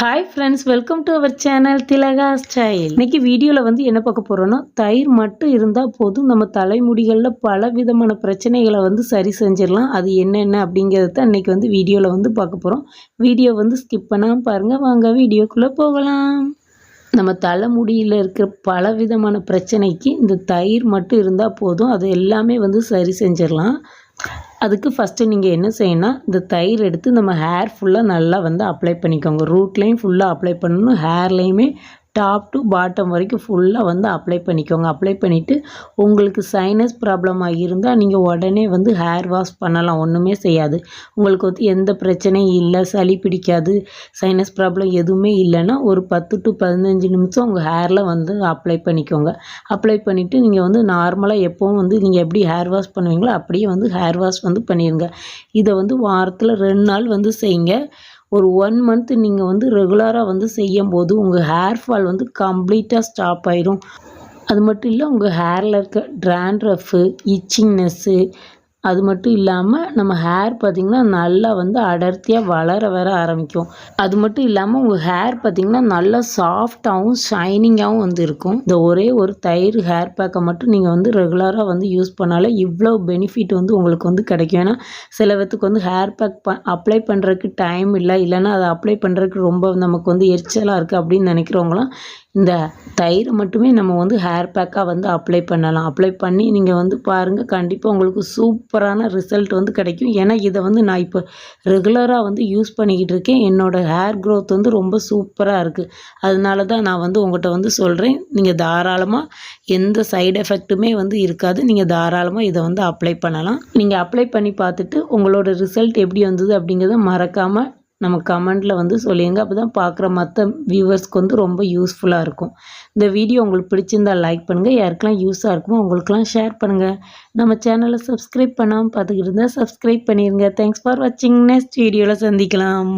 Hi friends welcome to our channel Thilaga Style இன்னைக்கு வீடியோவில் வந்து என்ன பார்க்க போகிறோன்னா தயிர் மட்டும் இருந்தால் போதும். நம்ம தலைமுடிகளில் பல விதமான பிரச்சனைகளை வந்து சரி செஞ்சிடலாம். அது என்னென்ன அப்படிங்கிறத அன்னைக்கு வந்து வீடியோவில் வந்து பார்க்க போகிறோம் வீடியோ வந்து ஸ்கிப் பண்ணாமல் பாருங்கள் வாங்க வீடியோக்குள்ளே போகலாம். நம்ம தலைமுடியில் இருக்கிற பல விதமான பிரச்சனைக்கு இந்த தயிர் மட்டும் இருந்தால் போதும். அது எல்லாமே வந்து சரி செஞ்சிடலாம். அதுக்கு ஃபஸ்ட்டு நீங்கள் என்ன செய்யணும் இந்த தயிர் எடுத்து நம்ம ஹேர் ஃபுல்லாக நல்லா வந்து அப்ளை பண்ணிக்கோங்க. ரூட்லேயும் ஃபுல்லாக அப்ளை பண்ணணும் ஹேர்லேயுமே டாப் டு பாட்டம் வரைக்கும் ஃபுல்லாக வந்து அப்ளை பண்ணிக்கோங்க. அப்ளை பண்ணிவிட்டு உங்களுக்கு சைனஸ் ப்ராப்ளமாக இருந்தால் நீங்கள் உடனே வந்து ஹேர் வாஷ் பண்ணலாம். ஒன்றுமே செய்யாது. உங்களுக்கு வந்து எந்த பிரச்சனையும் இல்லை சளி பிடிக்காது சைனஸ் ப்ராப்ளம் எதுவுமே இல்லைன்னா ஒரு பத்து டு பதினஞ்சு நிமிஷம் உங்கள் ஹேரில் வந்து அப்ளை பண்ணிக்கோங்க. அப்ளை பண்ணிவிட்டு நீங்கள் வந்து நார்மலாக எப்போவும் வந்து நீங்கள் எப்படி ஹேர் வாஷ் பண்ணுவீங்களோ அப்படியே வந்து ஹேர் வாஷ் வந்து பண்ணிடுங்க இதை வந்து வாரத்தில் ரெண்டு நாள் வந்து செய்யுங்க. ஒரு ஒன் மந்த் நீங்கள் வந்து ரெகுலராக வந்து செய்யும் போது உங்கள் ஹேர் ஃபால் வந்து கம்ப்ளீட்டாக ஸ்டாப் ஆயிரும். அது மட்டும் இல்லை உங்கள் ஹேரில் இருக்க ட்ராண்ட்ரஃப்பு இச்சிங்னஸ்ஸு அது மட்டும் இல்லாமல் நம்ம ஹேர் பார்த்திங்கன்னா நல்லா வந்து அடர்த்தியாக வளர வர ஆரம்பிக்கும். அது மட்டும் இல்லாமல் உங்கள் ஹேர் பார்த்திங்கன்னா நல்லா சாஃப்டாகவும் ஷைனிங்காகவும் வந்து இருக்கும். இந்த ஒரே ஒரு தயிர் ஹேர் பேக்கை மட்டும் நீங்கள் வந்து ரெகுலராக வந்து யூஸ் பண்ணாலே இவ்வளோ பெனிஃபிட் வந்து உங்களுக்கு வந்து கிடைக்கும். ஏன்னா சில பேத்துக்கு வந்து ஹேர் பேக் ப அப்ளை பண்ணுறதுக்கு டைம் இல்லை இல்லைன்னா அதை அப்ளை பண்ணுறதுக்கு ரொம்ப நமக்கு வந்து எரிச்சலாக இருக்குது அப்படின்னு நினைக்கிறவங்களாம் இந்த தயிர் மட்டுமே நம்ம வந்து ஹேர் பேக்காக வந்து அப்ளை பண்ணலாம். அப்ளை பண்ணி நீங்கள் வந்து பாருங்கள் கண்டிப்பாக உங்களுக்கு சூப்பரான ரிசல்ட் வந்து கிடைக்கும். ஏன்னா இதை வந்து நான் இப்போ ரெகுலராக வந்து யூஸ் பண்ணிக்கிட்டு இருக்கேன். என்னோடய ஹேர் க்ரோத் வந்து ரொம்ப சூப்பராக இருக்குது அதனால தான் நான் வந்து உங்கள்கிட்ட வந்து சொல்கிறேன் நீங்கள் தாராளமாக எந்த சைடு எஃபெக்ட்டுமே வந்து இருக்காது. நீங்கள் தாராளமாக இதை வந்து அப்ளை பண்ணலாம். நீங்கள் அப்ளை பண்ணி பார்த்துட்டு உங்களோட ரிசல்ட் எப்படி வந்தது அப்படிங்கிறத மறக்காமல் நம்ம கமெண்டில் வந்து சொல்லிடுங்க அப்போ தான் பார்க்குற மற்ற வியூவர்ஸ்க்கு வந்து ரொம்ப யூஸ்ஃபுல்லாக இருக்கும். இந்த வீடியோ உங்களுக்கு பிடிச்சிருந்தால் லைக் பண்ணுங்கள் யாருக்கெல்லாம் யூஸாக இருக்குமோ உங்களுக்கெல்லாம் ஷேர் பண்ணுங்கள் நம்ம சேனலை சப்ஸ்கிரைப் பண்ணாமல் பார்த்துக்கிட்டு இருந்தால் சப்ஸ்கிரைப் பண்ணிடுங்க தேங்க்ஸ் ஃபார் வாட்சிங் நெக்ஸ்ட் வீடியோவில் சந்திக்கலாம்.